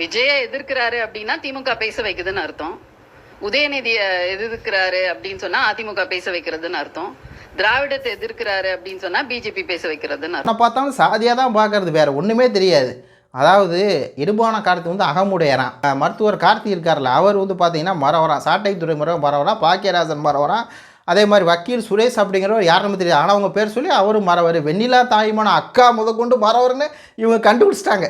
விஜய எதிர்க்கிறாரு அப்படின்னா திமுக பேச வைக்குதுன்னு அர்த்தம். உதயநிதிய எதிர்க்கிறாரு அப்படின்னு சொன்னா அதிமுக பேச வைக்கிறதுன்னு அர்த்தம். திராவிடத்தை எதிர்க்கிறாரு அப்படின்னு சொன்னா பிஜேபி பேச வைக்கிறதுன்னு அர்த்தம். நான் பார்த்தாலும் சாதியாக தான் பார்க்கறது வேற ஒன்றுமே தெரியாது. அதாவது இடுபான கார்த்தி வந்து அகமுடையறான் மருத்துவர் கார்த்தி இருக்கார்ல அவர் வந்து பார்த்தீங்கன்னா மரவரான் சாட்டைத்துறை முறை மரவரான் பாக்கியராஜன் மரவரான் அதே மாதிரி வக்கீல் சுரேஷ் அப்படிங்கிறவர் யாருன்னு தெரியாது. ஆனால் அவங்க பேர் சொல்லி அவரும் மறவர். வெண்ணிலா தாய்மான அக்கா முதற்கொண்டு மறவர்னு இவங்க கண்டுபிடிச்சிட்டாங்க.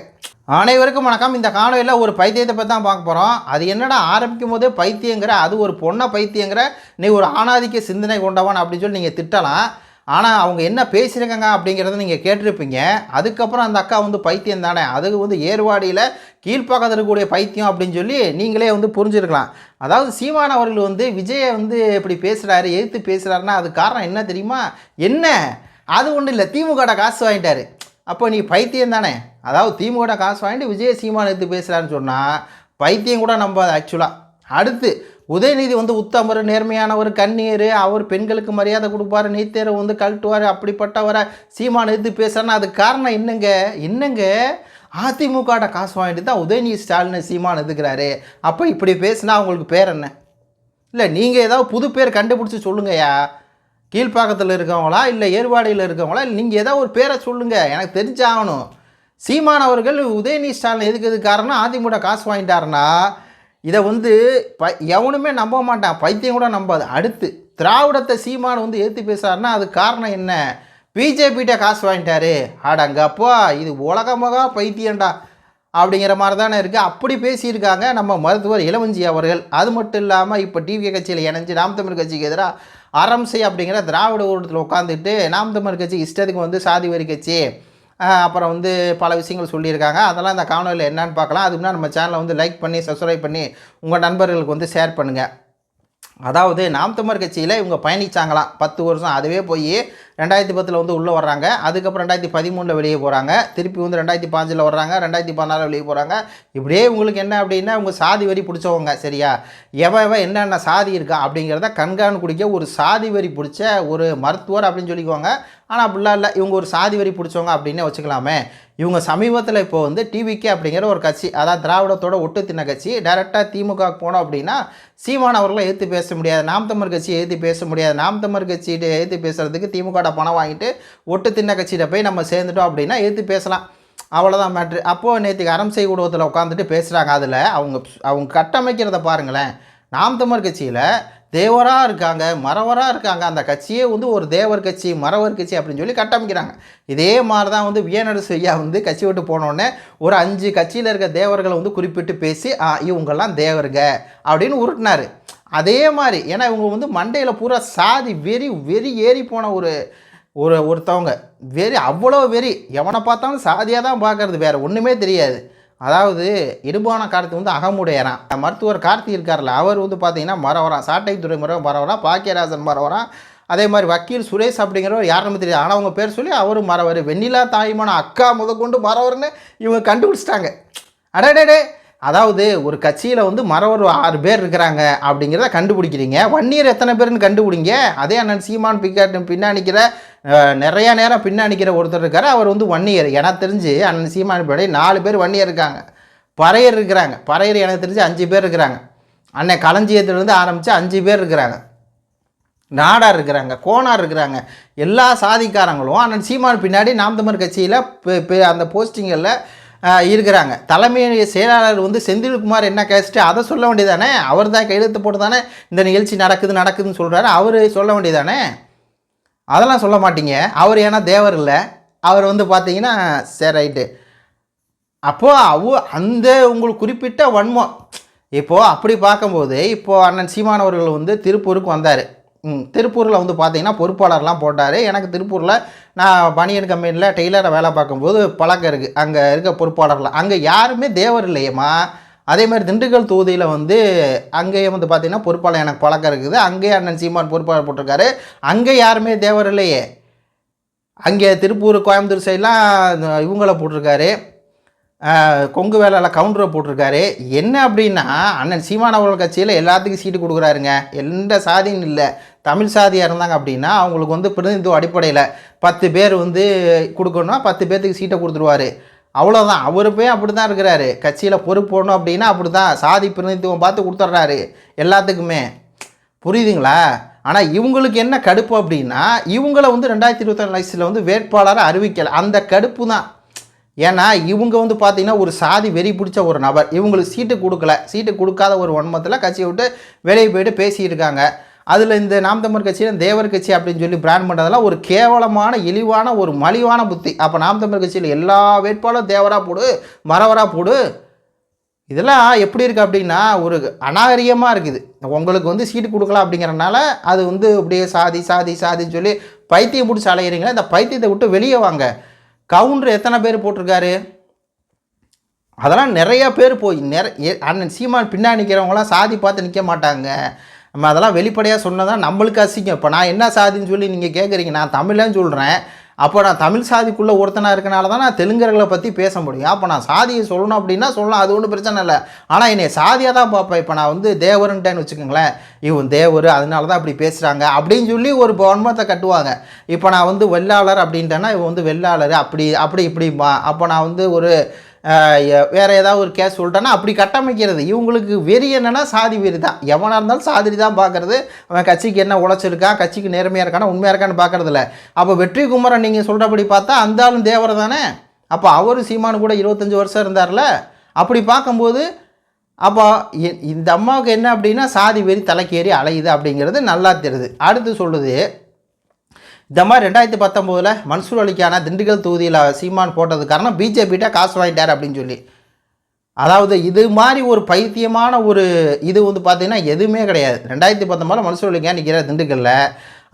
அனைவருக்கும் வணக்கம். இந்த காணொலியில் ஒரு பைத்தியத்தை பற்றி தான் பார்க்க போகிறோம் அது என்னடா ஆரம்பிக்கும் போதே பைத்தியங்கிற அது ஒரு பொண்ணை பைத்தியங்கிற நீ ஒரு ஆணாதிக்க சிந்தனை கொண்டவன் அப்படின்னு சொல்லி நீங்கள் திட்டலாம். ஆனால் அவங்க என்ன பேசியிருக்காங்க அப்படிங்கிறத நீங்கள் கேட்டிருப்பீங்க. அதுக்கப்புறம் அந்த அக்கா வந்து பைத்தியம் தானே. அது வந்து ஏர்வாடியில் கீழ்ப்பக்கத்தில் இருக்கக்கூடிய பைத்தியம் அப்படின்னு சொல்லி நீங்களே வந்து புரிஞ்சுருக்கலாம். அதாவது சீமான் அவர்கள் வந்து விஜயை வந்து இப்படி பேசுகிறாரு எதிர்த்து பேசுகிறாருன்னா அது காரணம் என்ன தெரியுமா? என்ன? அது ஒன்றும் இல்லை. திமுக காசு வாங்கிட்டாரு. அப்போ நீ பைத்தியம் தானே? அதாவது திமுக காசு வாங்கிட்டு விஜய சீமான் எடுத்து பேசுகிறான்னு சொன்னால் பைத்தியம் கூட நம்பாது ஆக்சுவலாக அடுத்து உதயநிதி வந்து உத்தமர் நேர்மையானவர் கண்ணீர் அவர் பெண்களுக்கு மரியாதை கொடுப்பாரு நீத்தேரை வந்து கழட்டுவார் அப்படிப்பட்டவரை சீமான் எதிர்த்து பேசுகிறான்னு அதுக்கு காரணம் என்னங்க? என்னங்க? அதிமுகட காசு வாங்கிட்டு தான் உதயநிதி ஸ்டாலினை சீமான் எதுக்குறாரு அப்போ இப்படி பேசுனா அவங்களுக்கு பேர் என்ன? இல்லை நீங்கள் ஏதாவது புது பேர் கண்டுபிடிச்சி சொல்லுங்கய்யா. கீழ்ப்பாக்கத்தில் இருக்கவங்களா இல்லை ஏர்வாடியில் இருக்கவங்களா இல்லை நீங்கள் ஏதாவது ஒரு பேரை சொல்லுங்கள் எனக்கு தெரிஞ்சாகணும் சீமான் அவர்கள் உதயநிதி ஸ்டாலின் எதுக்கு எதுக்கு காரணம் அதிமுக காசு வாங்கிட்டாருன்னா இதை வந்து ப எவனுமே நம்ப மாட்டான். பைத்தியம் கூட நம்பாது. அடுத்து திராவிடத்தை சீமான் வந்து ஏற்றி பேசாருன்னா அது காரணம் என்ன? பிஜேபிகிட்ட காசு வாங்கிட்டாரு. ஆடங்கப்பா இது உலகமாக பைத்தியம்டா அப்படிங்கிற மாதிரி தானே இருக்குது அப்படி பேசியிருக்காங்க நம்ம மருத்துவர் இளவஞ்சி அவர்கள். அது மட்டும் இல்லாமல் இப்போ டிவி கட்சியில் இணைஞ்சு நாம் தமிழ் கட்சிக்கு எதிராக அறம்சை அப்படிங்கிற திராவிட ஊடகத்தில் உட்காந்துட்டு நாம் தமிழ் கட்சி இஷ்டத்துக்கு வந்து சாதி வரி கட்சி. அப்புறம் வந்து பல விஷயங்கள் சொல்லியிருக்காங்க. அதெல்லாம் இந்த காணொலியில் என்னென்னு பார்க்கலாம். அதுக்கு முன்னாடி நம்ம சேனலை வந்து லைக் பண்ணி சப்ஸ்கிரைப் பண்ணி உங்கள் நண்பர்களுக்கு வந்து ஷேர் பண்ணுங்கள் அதாவது நாம் தமிழர் கட்சியில் இவங்க பயணிச்சாங்களாம். பத்து வருஷம் அதுவே போய் ரெண்டாயிரத்தி பத்தில் வந்து உள்ளே வர்றாங்க. அதுக்கப்புறம் ரெண்டாயிரத்தி பதிமூணில் வெளியே போகிறாங்க திருப்பி வந்து ரெண்டாயிரத்தி பாஞ்சில் வர்றாங்க. ரெண்டாயிரத்தி பதினாறில் வெளியே போகிறாங்க இப்படியே உங்களுக்கு என்ன அப்படின்னா அவங்க சாதி வரி பிடிச்சவங்க சரியா? எவ என்னென்ன சாதி இருக்கா அப்படிங்கிறத கண்காணி குடிக்க ஒரு சாதி வரி பிடிச்ச ஒரு மருத்துவர் அப்படின்னு சொல்லிக்குவாங்க. ஆனால் அப்படிலாம் இல்லை. இவங்க ஒரு சாதி வரி பிடிச்சவங்க அப்படின்னு வச்சுக்கலாமே. இவங்க சமீபத்தில் இப்போ வந்து டிவிகே அப்படிங்கிற ஒரு கட்சி அதாவது திராவிடத்தோட ஒட்டு தின்ன கட்சி டைரெக்டாக திமுக போனோம் அப்படின்னா சீமான் அவர்களை எதிர்த்து பேச முடியாது. நாம் தமிழ் கட்சியை எதிர்த்து பேச முடியாது. நாம் தமிழ் கட்சியிட்ட எதிர்த்து பேசுகிறதுக்கு திமுக பணம் வாங்கிட்டு ஒட்டு தின்ன கட்சியிட்ட போய் நம்ம சேர்ந்துட்டோம் அப்படின்னா எடுத்து பேசலாம். அவ்வளோதான் மேட்ரு அப்போது நேற்றுக்கு அறம்சை கூடத்தில் உட்காந்துட்டு பேசுகிறாங்க அதில் அவங்க அவங்க கட்டமைக்கிறத பாருங்களேன். நாம் தமிழ் கட்சியில் தேவராக இருக்காங்க மறவராக இருக்காங்க. அந்த கட்சியே வந்து ஒரு தேவர் கட்சி மறவர் கட்சி அப்படின்னு சொல்லி கட்டமைக்கிறாங்க. இதே மாதிரி தான் வந்து வியனடு செய்யா வந்து கட்சி விட்டு போனோடனே ஒரு அஞ்சு கட்சியில் இருக்க தேவர்களை வந்து குறிப்பிட்டு பேசி ஆ இவங்கெல்லாம் தேவருங்க அப்படின்னு உருட்டினார். அதே மாதிரி ஏன்னா இவங்க வந்து மண்டையில் பூரா சாதி வெறி வெறி ஏறி போன ஒரு ஒரு ஒருத்தவங்க. வெறி அவ்வளோ வெறி. எவனை பார்த்தாலும் சாதியாக தான் பார்க்கறது வேறு ஒன்றுமே தெரியாது. அதாவது இடுபான கார்த்தி வந்து அகமுடையறான் மருத்துவர் கார்த்தி இருக்கார்ல அவர் வந்து பார்த்தீங்கன்னா மரவரான் சாட்டைத்துறை முறை மரவரான் பாக்கியராஜன் மரவரான் அதே மாதிரி வக்கீல் சுரேஷ் அப்படிங்கிறவர் யாருன்னு தெரியாது. ஆனால் அவங்க பேர் சொல்லி அவரும் மறவர். வெண்ணிலா தாய்மான அக்கா முதற்கொண்டு மறவர்னு இவங்க கண்டுபிடிச்சிட்டாங்க. அடடே அதாவது ஒரு கட்சியில் வந்து மறவர் ஆறு பேர் இருக்கிறாங்க அப்படிங்கிறத கண்டுபிடிக்கிறீங்க. வன்னியர் எத்தனை பேர்னு கண்டுபிடிங்க. அதே அண்ணன் சீமான் பிக்காட்டு பின்னாடிக்கிற நிறைய நேரம் பின்னணிக்கிற ஒருத்தர் இருக்கார். அவர் வந்து ஒன் இயர் எனக்கு தெரிஞ்சு அண்ணன் சீமான் பின்னாடி நாலு பேர் வன்னியர் இருக்காங்க. பறையர் இருக்கிறாங்க. பறையர் எனக்கு தெரிஞ்சு அஞ்சு பேர் இருக்கிறாங்க. அண்ணன் களஞ்சியத்துலேருந்து ஆரம்பித்து அஞ்சு பேர் இருக்கிறாங்க. நாடார் இருக்கிறாங்க கோனார் இருக்கிறாங்க. எல்லா சாதிக்காரங்களும் அண்ணன் சீமான் பின்னாடி நாம் தமிழ் கட்சியில் அந்த போஸ்டிங்களில் இருக்கிறாங்க. தலைமை செயலாளர் வந்து செந்தில்குமார் என்ன கேஸ்ட்டு அதை சொல்ல வேண்டியதானே? அவர் தான் கையெழுத்து போட்டு தானே இந்த நிகழ்ச்சி நடக்குது நடக்குதுன்னு சொல்கிறாரு அவர் சொல்ல வேண்டியதானே? அதெல்லாம் சொல்ல மாட்டீங்க. அவர் ஏன்னா தேவர் இல்லை. அவர் வந்து பார்த்தீங்கன்னா சரி ரைட்டு. அப்போது அவ அந்த உங்களுக்கு குறிப்பிட்ட வன்மம். இப்போது அப்படி பார்க்கும்போது இப்போது அண்ணன் சீமானவர்கள் வந்து திருப்பூருக்கு வந்தார். ம் திருப்பூரில் வந்து பார்த்தீங்கன்னா பொறுப்பாளர்லாம் போட்டார். எனக்கு திருப்பூரில் நான் பனியன் கம்பெனியில் டெய்லரை வேலை பார்க்கும்போது பழக்கம் இருக்குது அங்கே இருக்க பொறுப்பாளர்லாம். அங்கே யாருமே தேவர் இல்லையம்மா. அதே மாதிரி திண்டுக்கல் தொகுதியில் வந்து அங்கேயே வந்து பார்த்தீங்கன்னா பொறுப்பாளர் எனக்கு பழக்கம் இருக்குது. அங்கேயே அண்ணன் சீமான் பொறுப்பாளர் போட்டிருக்காரு. அங்கே யாருமே தேவர் இல்லையே. அங்கே திருப்பூர் கோயம்புத்தூர் சைட்லாம் இவங்கள போட்டிருக்காரு. கொங்கு வேலையில் கவுண்டரை போட்டிருக்காரு. என்ன அப்படின்னா அண்ணன் சீமான் அவர்கள் கட்சியில் எல்லாத்துக்கும் சீட்டு கொடுக்குறாருங்க. எந்த சாதியும் இல்லை. தமிழ் சாதியாக இருந்தாங்க அப்படின்னா அவங்களுக்கு வந்து பிரதிநிதித்துவ அடிப்படையில் பத்து பேர் வந்து கொடுக்கணும்னா பத்து பேர்த்துக்கு சீட்டை கொடுத்துருவாரு. அவ்வளோதான் அவர் போய் அப்படி தான் இருக்கிறாரு. கட்சியில் பொறுப்பு போடணும் அப்படின்னா அப்படி தான் சாதி பிரதிநிதித்துவம் பார்த்து கொடுத்துட்றாரு. எல்லாத்துக்குமே. புரியுதுங்களா? ஆனால் இவங்களுக்கு என்ன கடுப்பு அப்படின்னா இவங்கள வந்து ரெண்டாயிரத்தி இருபத்தி வயசில் வந்து வேட்பாளரை அறிவிக்கலை. அந்த கடுப்பு தான் ஏன்னா இவங்க வந்து பார்த்தீங்கன்னா ஒரு சாதி வெறி பிடிச்ச ஒரு நபர். இவங்களுக்கு சீட்டு கொடுக்கல. சீட்டு கொடுக்காத ஒரு வன்மத்தில் கட்சியை விட்டு வெளியே போயிட்டு பேசிகிட்டு இருக்காங்க அதில் இந்த நாம் தமிழர் கட்சியில் தேவர் கட்சி அப்படின்னு சொல்லி பிராண்ட் பண்ணுறதெல்லாம் ஒரு கேவலமான இழிவான ஒரு மலிவான புத்தி. அப்போ நாம் தமிழர் கட்சியில் எல்லா வேட்பாளரும் தேவராக போடு மரவராக போடு. இதெல்லாம் எப்படி இருக்குது அப்படின்னா ஒரு அநாகரிகமாக இருக்குது. உங்களுக்கு வந்து சீட்டு கொடுக்கலாம் அப்படிங்கிறனால அது வந்து அப்படியே சாதி சாதி சாதின்னு சொல்லி பைத்தியம் பிடிச்சி அலையிறீங்களா? இந்த பைத்தியத்தை விட்டு வெளியே வாங்க. கவுண்டர் எத்தனை பேர் போட்டிருக்காரு? அதெல்லாம் நிறையா பேர் போய் நிறைய அண்ணன் சீமான் பின்னாடி நிற்கிறவங்களாம் சாதி பார்த்து நிற்க மாட்டாங்க. நம்ம அதெல்லாம் வெளிப்படையாக சொன்னதான் நம்மளுக்கு அசிங்கம். இப்போ நான் என்ன சாதின்னு சொல்லி நீங்கள் கேட்குறீங்க நான் தமிழன்னு சொல்கிறேன் அப்போ நான் தமிழ் சாதிக்குள்ளே ஒருத்தனாக இருக்கனால தான் நான் தெலுங்கர்களை பற்றி பேச முடியும். அப்போ நான் சாதியை சொல்லணும் அப்படின்னா சொல்லலாம் அது ஒன்றும் பிரச்சனை இல்லை. ஆனால் என்னை சாதியாக தான் பார்ப்பேன். இப்போ நான் வந்து தேவருன்ட்டேன்னு வச்சுக்கோங்களேன். இவன் தேவர் அதனால தான் அப்படி பேசுகிறாங்க அப்படின்னு சொல்லி ஒரு பன்மத்தை கட்டுவாங்க. இப்போ நான் வந்து வெள்ளாளர் அப்படின்ட்டேன்னா இவன் வந்து வெள்ளாளர். அப்படி அப்படி இப்படிம்பா அப்போ நான் வந்து ஒரு வேறு ஏதாவது ஒரு கேஸ் சொல்லிட்டேன்னா அப்படி கட்டமைக்கிறது. இவங்களுக்கு வெறி என்னென்னா சாதி வெறி தான். எவனாக இருந்தாலும் சாதி தான் பார்க்குறது. அவன் கட்சிக்கு என்ன உழைச்சிருக்கான் கட்சிக்கு நேர்மையாக இருக்கானா உண்மையாக இருக்கான்னு பார்க்கறது அப்போ வெற்றி குமரன் நீங்கள் சொல்கிறபடி பார்த்தா அந்த ஆளும் தேவர் தானே? அப்போ அவரும் சீமானு கூட இருபத்தஞ்சி வருஷம் இருந்தார்ல. அப்படி பார்க்கும்போது அப்போ இந்த அம்மாவுக்கு என்ன அப்படின்னா சாதி வெறி தலைக்கேறி அலையுது அப்படிங்கிறது நல்லா தெரியுது. அடுத்து சொல்லுது இந்த மாதிரி ரெண்டாயிரத்தி பத்தொம்போதில் மன்சூர் அலிக்கான திண்டுக்கல் தொகுதியில் சீமான் போட்டது காரணம் பிஜேபிகிட்ட காசு வாங்கிட்டார் அப்படின்னு சொல்லி. அதாவது இது மாதிரி ஒரு பைத்தியமான ஒரு இது வந்து பார்த்திங்கன்னா எதுவுமே கிடையாது. ரெண்டாயிரத்தி பத்தொம்போதில் மன்சூர் அலிக்கான் நிற்கிறார் திண்டுக்கல்ல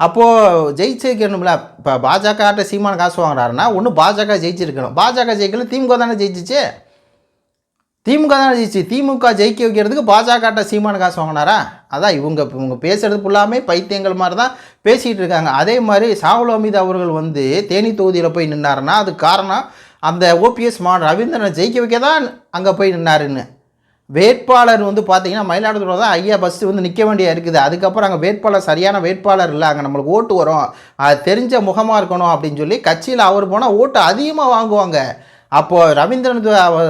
அப்போது ஜெயிச்சிருக்கணும்ல இப்போ பாஜக சீமான் காசு வாங்குறாருன்னா ஒன்று பாஜக ஜெயிச்சிருக்கணும். பாஜக ஜெயிக்கல திமுக தானே ஜெயிச்சிச்சு. திமுக தான் ஜெயிச்சு திமுக ஜெயிக்க வைக்கிறதுக்கு பாஜகட்ட சீமான காசு வாங்கினாரா? அதான் இவங்க இவங்க பேசுறது ஃபுல்லாமே பைத்தியங்கள் மாதிரி தான் பேசிகிட்டு இருக்காங்க. அதே மாதிரி சாகுல் அமீது அவர்கள் வந்து தேனி தொகுதியில் போய் நின்னாருன்னா அது காரணம் அந்த ஓபிஎஸ் மான் ரவீந்திரனை ஜெயிக்க வைக்க தான் அங்கே போய் நின்னாருன்னு. வேட்பாளர் வந்து பார்த்தீங்கன்னா மயிலாடுதுறை தான் ஐயா பஸ்ஸு வந்து நிற்க வேண்டிய இருக்குது. அதுக்கப்புறம் அங்கே வேட்பாளர் சரியான வேட்பாளர் இல்லை. அங்கே நம்மளுக்கு ஓட்டு வரும். அது தெரிஞ்ச முகமாக இருக்கணும் அப்படின்னு சொல்லி கட்சியில் அவர் போனால் ஓட்டு அதிகமாக வாங்குவாங்க. அப்போது ரவீந்திரன்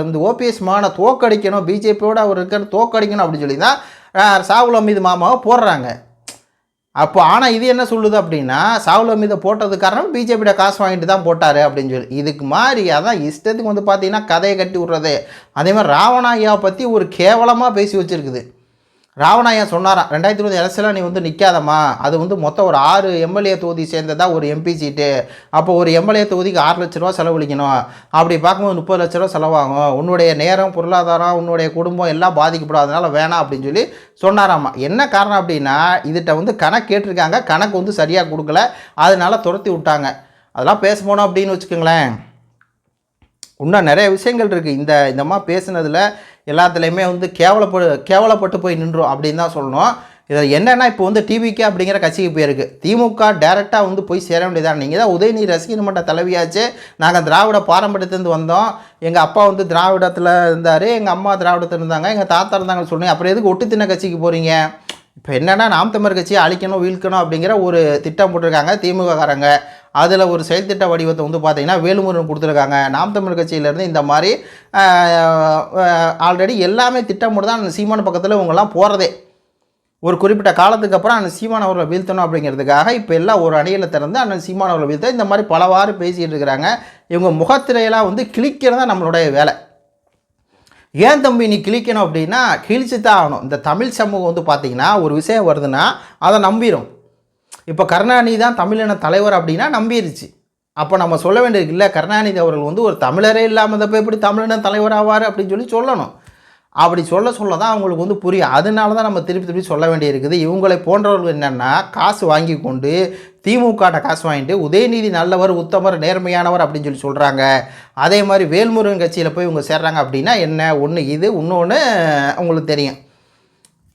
வந்து ஓபிஎஸ் மானை தோக்கடிக்கணும் பிஜேபியோட அவர் இருக்கிற தோக்கடிக்கணும் அப்படின்னு சொல்லி தான் அஹ், சாகுல் அமீது மாமாவை போடுறாங்க. அப்போ ஆனால் இது என்ன சொல்லுது அப்படின்னா சாகுல் அமீதை போட்டது காரணம் பிஜேபியோட காசு வாங்கிட்டு தான் போட்டார் அப்படின்னு சொல்லி. இதுக்கு மாதிரி அதான் இஷ்டத்துக்கு வந்து பார்த்தீங்கன்னா கதையை கட்டி விட்றது. அதே மாதிரி ராவணாயாவை பற்றி ஒரு கேவலமாக பேசி வச்சுருக்குது. ராவணாயா சொன்னாராம் ரெண்டாயிரத்தி இருபது எலெக்ஷனில் நீ வந்து நிற்காதம்மா அது வந்து மொத்தம் ஒரு ஆறு எம்எல்ஏ தொகுதி சேர்ந்ததா ஒரு எம்பி சீட்டு. அப்போ ஒரு எம்எல்ஏ தொகுதிக்கு ஆறு லட்ச ரூபா செலவழிக்கணும். அப்படி பார்க்கும்போது முப்பது லட்ச ரூபா செலவாகும். உன்னுடைய நேரம் பொருளாதாரம் உன்னுடைய குடும்பம் எல்லாம் பாதிக்கப்படும் வேணாம் அப்படின்னு சொல்லி சொன்னாராம்மா. என்ன காரணம் அப்படின்னா இதுகிட்ட வந்து கணக்கு கேட்டிருக்காங்க. கணக்கு வந்து சரியாக கொடுக்கல. அதனால துரத்தி விட்டாங்க. அதெல்லாம் பேச போனோம் அப்படின்னு வச்சுக்கோங்களேன். இன்னும் நிறைய விஷயங்கள் இருக்குது இந்த இந்த மாதிரி பேசுனதில் எல்லாத்துலேயுமே வந்து கேவலப்படு கேவலப்பட்டு போய் நின்றோம் அப்படின்னு தான் சொல்லணும். இதில் என்னென்னா இப்போ வந்து டிவிகே அப்படிங்கிற கட்சிக்கு போயிருக்கு. திமுக டேரெக்டாக வந்து போய் சேர வேண்டியதான் நீங்கள் தான் உதயநிதி ரசிகர் மன்ற தலைவியாச்சு. நாங்கள் திராவிட பாரம்பரியத்துலேருந்து வந்தோம். எங்கள் அப்பா வந்து திராவிடத்தில் இருந்தார். எங்கள் அம்மா திராவிடத்தில் இருந்தாங்க. எங்கள் தாத்தா இருந்தாங்கன்னு சொன்னீங்க அப்புறம் எதுக்கு ஒட்டு தின்ன கட்சிக்கு போகிறீங்க இப்போ என்னென்னா நாம் தமிழ் கட்சியை அழிக்கணும் வீழ்க்கணும் அப்படிங்கிற ஒரு திட்டம் போட்டிருக்காங்க திமுககாரங்க. அதில் ஒரு செயல் திட்ட வடிவத்தை வந்து பார்த்தீங்கன்னா வேலுமுருகன் கொடுத்துருக்காங்க. நாம் தமிழ் கட்சியிலேருந்து இந்த மாதிரி ஆல்ரெடி எல்லாமே திட்டமிட்டு தான் அந்த சீமான பக்கத்தில் இவங்கெல்லாம் போகிறதே ஒரு குறிப்பிட்ட காலத்துக்கு அப்புறம் அந்த சீமான் அவர்களை வீழ்த்தணும் அப்படிங்கிறதுக்காக இப்போ எல்லாம் ஒரு அணியில் திறந்து அண்ணன் சீமான் அவர்களை வீழ்த்த இந்த மாதிரி பலவாறு பேசிகிட்டு இருக்கிறாங்க. இவங்க முகத்திரையெல்லாம் வந்து கிழிக்கிறது தான் நம்மளுடைய வேலை. ஏன் தம்பி நீ கிழிக்கணும் அப்படின்னா கிழிச்சு தான் ஆகணும். இந்த தமிழ் சமூகம் வந்து பார்த்திங்கன்னா ஒரு விஷயம் வருதுன்னா அதை நம்பிடும் இப்போ கருணாநிதி தான் தமிழின தலைவர் அப்படின்னா நம்பிடுச்சு அப்போ நம்ம சொல்ல வேண்டியது இல்லை கருணாநிதி அவர்கள் வந்து ஒரு தமிழரே இல்லாமல் போய் எப்படி தமிழின தலைவர் ஆவார் அப்படின்னு சொல்லி சொல்லணும். அப்படி சொல்ல சொல்ல தான் அவங்களுக்கு வந்து புரியும். அதனால தான் நம்ம திருப்பி திருப்பி சொல்ல வேண்டியிருக்குது இவங்களை போன்றவர்கள் என்னென்னா காசு வாங்கி கொண்டு திமுகட்ட காசு வாங்கிட்டு உதயநிதி நல்லவர் உத்தமர் நேர்மையானவர் அப்படின்னு சொல்லி சொல்கிறாங்க அதே மாதிரி வேல்முருகன் கட்சியில் போய் இவங்க சேர்றாங்க அப்படின்னா என்ன? ஒன்று இது இன்னொன்று உங்களுக்கு தெரியும்.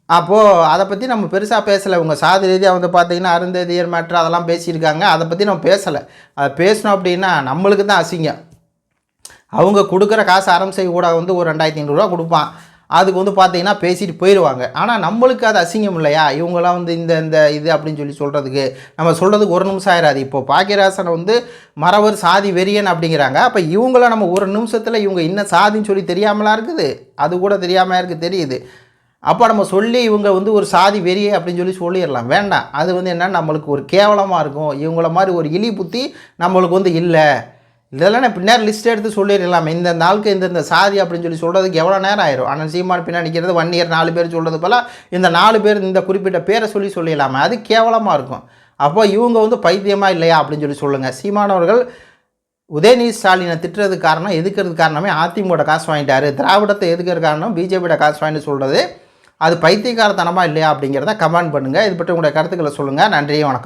அப்போது அதை பற்றி நம்ம பெருசாக பேசலை. இவங்க சாதி ரீதியாக வந்து பார்த்தீங்கன்னா அருந்ததியர் மேட்ரு அதெல்லாம் பேசியிருக்காங்க. அதை பற்றி நம்ம பேசலை. அதை பேசணும் அப்படின்னா நம்மளுக்கு தான் அசிங்கம். அவங்க கொடுக்குற காசு அறம் செய்ய கூட வந்து ஒரு ரெண்டாயிரத்தி ஐநூறுரூவா கொடுப்பான். அதுக்கு வந்து பார்த்தீங்கன்னா பேசிட்டு போயிடுவாங்க ஆனால் நம்மளுக்கு அது அசிங்கம் இல்லையா? இவங்களாம் வந்து இந்த இந்த இது அப்படின்னு சொல்லி சொல்கிறதுக்கு நம்ம சொல்கிறதுக்கு ஒரு நிமிஷம் ஆயிடாது இப்போ பாக்கியராசனை வந்து மறவர் சாதி வெறியன் அப்படிங்கிறாங்க. அப்போ இவங்கள நம்ம ஒரு நிமிஷத்தில் இவங்க என்ன சாதின்னு சொல்லி தெரியாமலா இருக்குது? அது கூட தெரியாமல் இருக்குது தெரியுது. அப்போ நம்ம சொல்லி இவங்க வந்து ஒரு சாதி வெறியே அப்படின்னு சொல்லி சொல்லிடலாம். வேண்டாம். அது வந்து என்ன நம்மளுக்கு ஒரு கேவலமாக இருக்கும். இவங்கள மாதிரி ஒரு இழி புத்தி நம்மளுக்கு வந்து இல்லை. இதெல்லாம் நான் பின்னாடி லிஸ்ட் எடுத்து சொல்லிடலாம். இந்த நாளுக்கு இந்தந்த சாதி அப்படின்னு சொல்லி சொல்கிறதுக்கு எவ்வளோ நேரம் ஆயிரும்? ஆனால் சீமான் பின்னாடி நிற்கிறது ஒன் இயர் நாலு பேர் சொல்கிறது போல இந்த நாலு பேர் இந்த குறிப்பிட்ட பேரை சொல்லி சொல்லிடலாமே. அது கேவலமாக இருக்கும். அப்போ இவங்க வந்து பைத்தியமாக இல்லையா அப்படின்னு சொல்லி சொல்லுங்கள் சீமானவர்கள் உதயநிதி ஸ்டாலினை திட்டுறதுக்கு காரணம் எதுக்கிறது காரணமே அதிமுக காசு வாங்கிட்டார். திராவிடத்தை எதுக்கிற காரணம் பிஜேபியோட காசு வாங்கிட்டு சொல்கிறது அது பைத்தியகாரத்தனமாக இல்லையா அப்படிங்கிறத கமெண்ட் பண்ணுங்கள் இது பற்றி உங்களுடைய கருத்துக்களை சொல்லுங்கள் நன்றி வணக்கம்.